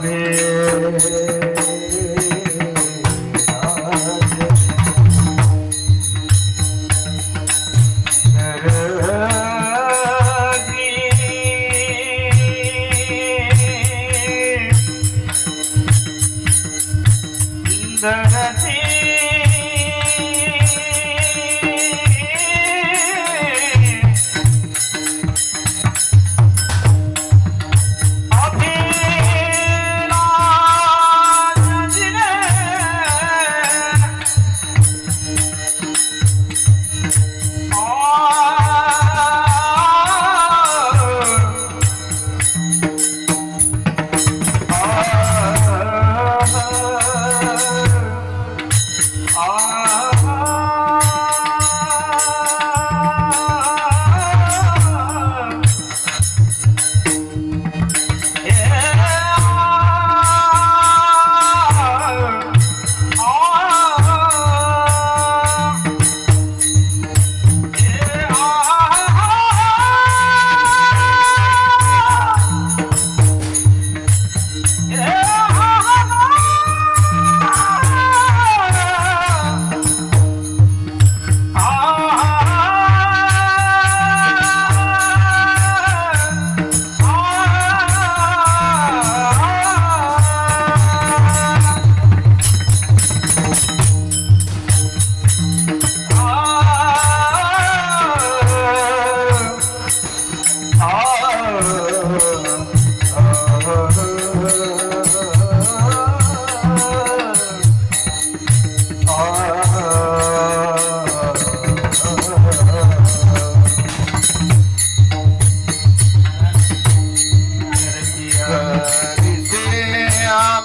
হবে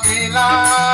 Kila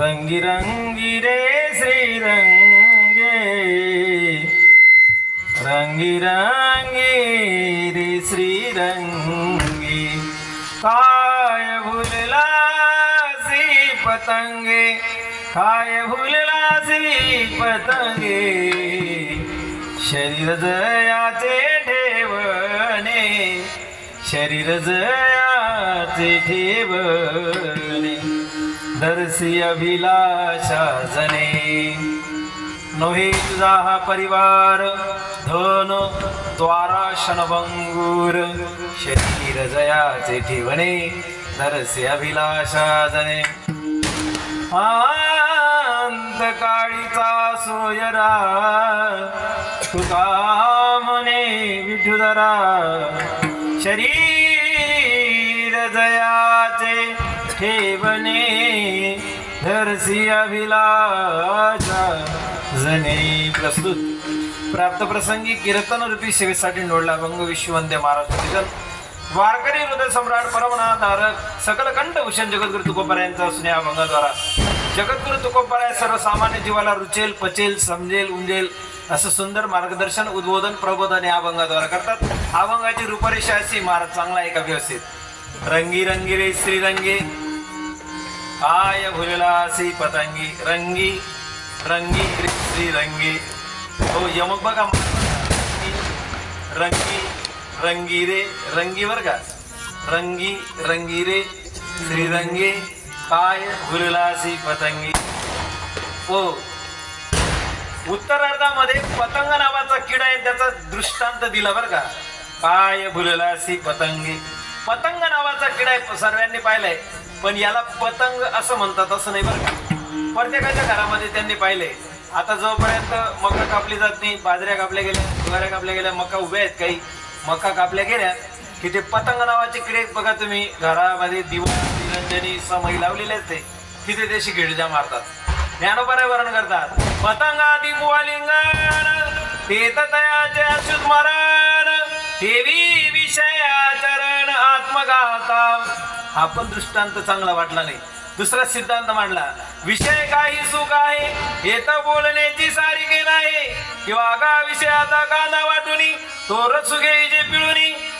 रंगी रंगी रे श्री रंगे रंगी रंगी रे श्री रंगी काय भुललासी पतंगे काय भुललासी पतंगे. शरीर जयाचे ठेवणे शरीर जयाचे ठेवणे. दर्शी अभिलाषा जने नव्हे तुझा हा परिवार धन द्वारा क्षणभंगूर शरीर जयाचे ठेवणे नरसे अभिलाषा जने अंत काळीचा सोयरा तुका मने विठुदरा शरीर जयाचे ठेवणे धरसी अभिलाषा. जने प्रस्तुत. प्राप्त प्रसंगी कीर्तन रूपी सेवेसाठी निवडला भंग विश्ववंदे महाराज कीर्तन वारकरी हृदय सम्राट परमनाथ धारक सकल कंठ भूषण जगद्गुरु तुकोबरायांचा असून या अभंगाद्वारा. जगद्गुरु तुकोपराय सर्वसामान्य जीवाला रुचेल पचेल समजेल उंजेल असं सुंदर मार्गदर्शन उद्बोधन प्रबोधन या अभंगाद्वारा करतात. अभंगाची रूपरेषा अशी महाराज चांगला आहे व्यवस्थित रंगी रंगी रे श्रीरंगी काय भुलेला सी पतंगी? रंगी रंगी श्रीरंगी. हो यमक बघा. रंगी रंगी रे रंगी बर का? रंगी रंगी रे श्रीरंगे. काय भुललासी पतंगी. हो. उत्तरार्धामध्ये पतंग नावाचा किडा आहे त्याचा दृष्टांत दिला बरं का? काय भुललासी पतंगी. पतंग नावाचा किडा आहे सर्वांनी पाहिलाय. पण याला पतंग असं म्हणतात असं नाही बरं का? प्रत्येकाच्या घरामध्ये त्यांनी पाहिलंय. आता जोपर्यंत मका कापली जात नाही बाजऱ्या कापल्या गेल्या ज्वाऱ्या कापल्या गेल्या मका उभ्या आहेत काही मका कापल्या गेल्या की ते पतंग नावाचे किडे बघा तुम्ही घरामध्ये दिवा निरंजनी समई लावलेले असते तिथे ते शिकिडीच्या मारतात. ज्ञानोपराय वर्णन करतात पतंगा बुवालिंगण पेत तयाचे अच्युत मरण देवी विषयाचरण आत्मघाता हा पण दृष्टांत चांगला वाटला नाही. दुसरा सिद्धांत मांडला विषय काही सुख आहे येत बोलण्याची सारी के आहे. किंवा गा विषयाचा कांदा वाटून तो रसुगे जे पिळून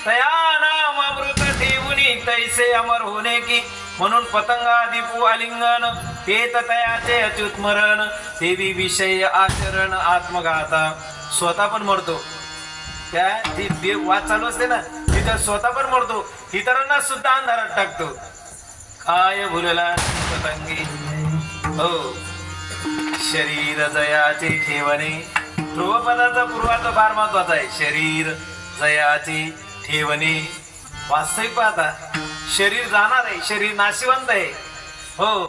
तया नाम अमृत ठेवून तैसे अमर होणे की. म्हणून पतंगादी आलिंगन ते तयाचे अच्युत मरण देवी विषय आचरण आत्मघाता स्वतः पण मरतो. त्या ती वाद चालू असते ना तिथं स्वतः पण मरतो. इतरांना सुद्धा अंधारात टाकतो. काय भुलला पतंगी हो. शरीर जयाचे ठेवणे. ध्रुवपदाचा पूर्वार्थ फार महत्त्वाचा आहे. शरीर जयाचे ठेवणे. वास्तविक पाहता शरीर जाणार आहे. शरीर नाशिवंत आहे. हो.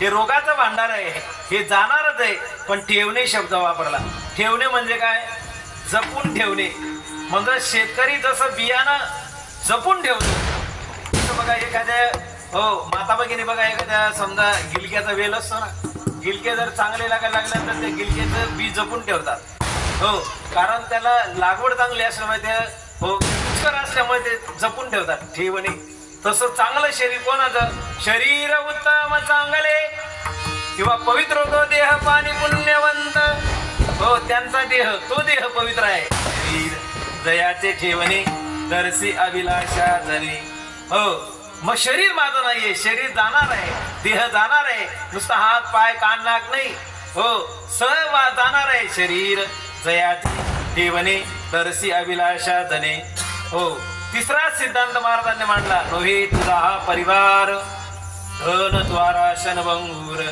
हे रोगाचं भांडार आहे. हे जाणारच आहे. पण ठेवणे शब्द वापरला. ठेवणे म्हणजे काय? जपून ठेवणे. म्हणजे शेतकरी जसं बियाणं जपून ठेवतो तसं बघा एखाद्या हो माता भगिनी बघा एखाद्या समजा गिलक्याचा वेल असतो ना गिलके जर चांगले लागायला लागले तर ते गिलक्याचं बी जपून ठेवतात. हो कारण त्याला लागवड चांगली असल्यामुळे ते हो पुष्कर असल्यामुळे ते जपून ठेवतात ठेवणे. तसं चांगलं शरीर कोणाचं? शरीर उत्तम चांगले. किंवा पवित्र होतो देह पाणी पुण्यवंत. हो त्यांचा देह तो देह पवित्र आहे. शरीर जयाचे ठेवणे दर्शी अभिलाषा जरी. हो मग शरीर माझं नाहीये शरीर जाणार आहे देह जाणार आहे नुसता हात पाय कान नाक नाही. हो सर्व जाणार आहे शरीर. जयाचे देवने तरसी अभिलाषा धने. हो तिसरा सिद्धांत महाराजांनी मांडला नोहे तुझा हा परिवार धन द्वारा शनभंगूर.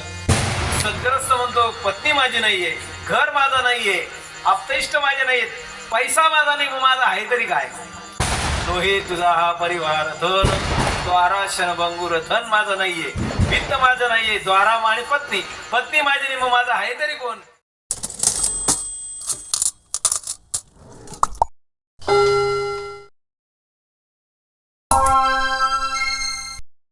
सद्ग्रस्त म्हणतो पत्नी माझी नाहीये घर माझं नाहीये आपतेष्ट माझे नाहीत पैसा माझा नाही माझा आहे तरी काय? तो तुझा हा परिवार धन द्वारा क्षणभंगूर धन माझं नाहीये. वित्त माझं नाहीये. द्वारा आणि पत्नी. पत्नी माझी मग माझं आहे तरी कोण?